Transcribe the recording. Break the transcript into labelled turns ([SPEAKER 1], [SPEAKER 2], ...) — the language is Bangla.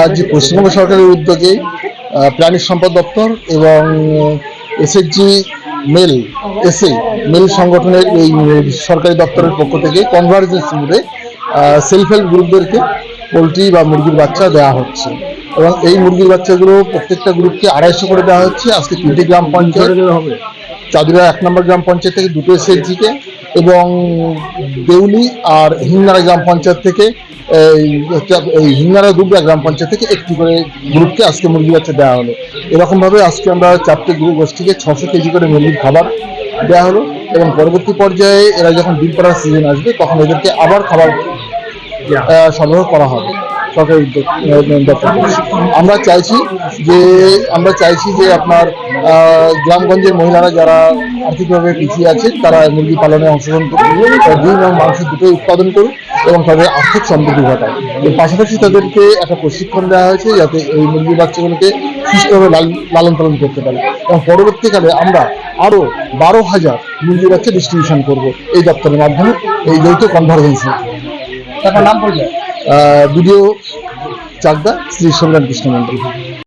[SPEAKER 1] আজ পশ্চিমবঙ্গ সরকারের উদ্যোগে প্রাণী সম্পদ দপ্তর এবং এসএসজি মেল এসএ মেল সংগঠনের এই সরকারি দপ্তরের পক্ষ থেকে কনভার্জেন্স মোডে সেলফ হেল্প গ্রুপদেরকে পোলট্রি বা মুরগির বাচ্চা দেওয়া হচ্ছে। এবং এই মুরগির বাচ্চাগুলো প্রত্যেকটা গ্রুপকে আড়াইশো করে দেওয়া হচ্ছে। আজকে তিনটি গ্রাম পঞ্চায়েত।
[SPEAKER 2] হবে?
[SPEAKER 1] চাঁদুরা এক নম্বর গ্রাম পঞ্চায়েত থেকে দুটো এসএসজিকে এবং দেউলি আর হিঙ্গারা গ্রাম পঞ্চায়েত থেকে এই হিঙ্গারা দুবরা গ্রাম পঞ্চায়েত থেকে একটি করে গ্রুপকে আজকে মুরগি বাচ্চা দেওয়া হলো। এরকমভাবে আজকে আমরা চারটে গ্রুপ গোষ্ঠীকে ছশো কেজি করে মুরগির খাবার দেওয়া হলো এবং পরবর্তী পর্যায়ে এরা যখন ডিম পাড়ার সিজন আসবে তখন এদেরকে আবার খাবার সংগ্রহ সরবরাহ করা হবে। সরকারি উদ্যোগ দপ্তর। আমরা চাইছি যে আমরা চাইছি যে আপনার গ্রামগঞ্জের মহিলারা যারা আর্থিকভাবে পিছিয়ে আছে তারা মুরগি পালনে অংশগ্রহণ করুক তারা ডিম এবং মাংস দুটোই উৎপাদন করুক এবং তাদের আর্থিক সমৃদ্ধি ঘটায় এর পাশাপাশি তাদেরকে একটা প্রশিক্ষণ দেওয়া হয়েছে যাতে এই মুরগি বাচ্চাগুলোকে সুস্থভাবে লালন পালন করতে পারে। এবং পরবর্তীকালে আমরা আরও বারো হাজার মুরগি বাচ্চা ডিস্ট্রিবিউশন করব এই দপ্তরের মাধ্যমে এই যৌথ কনভারজেন্সি
[SPEAKER 2] তারপর নাম পরিচয়?
[SPEAKER 1] বিডিও চাকদা শ্রী সংগ্রাম কৃষ্ণ মন্ডল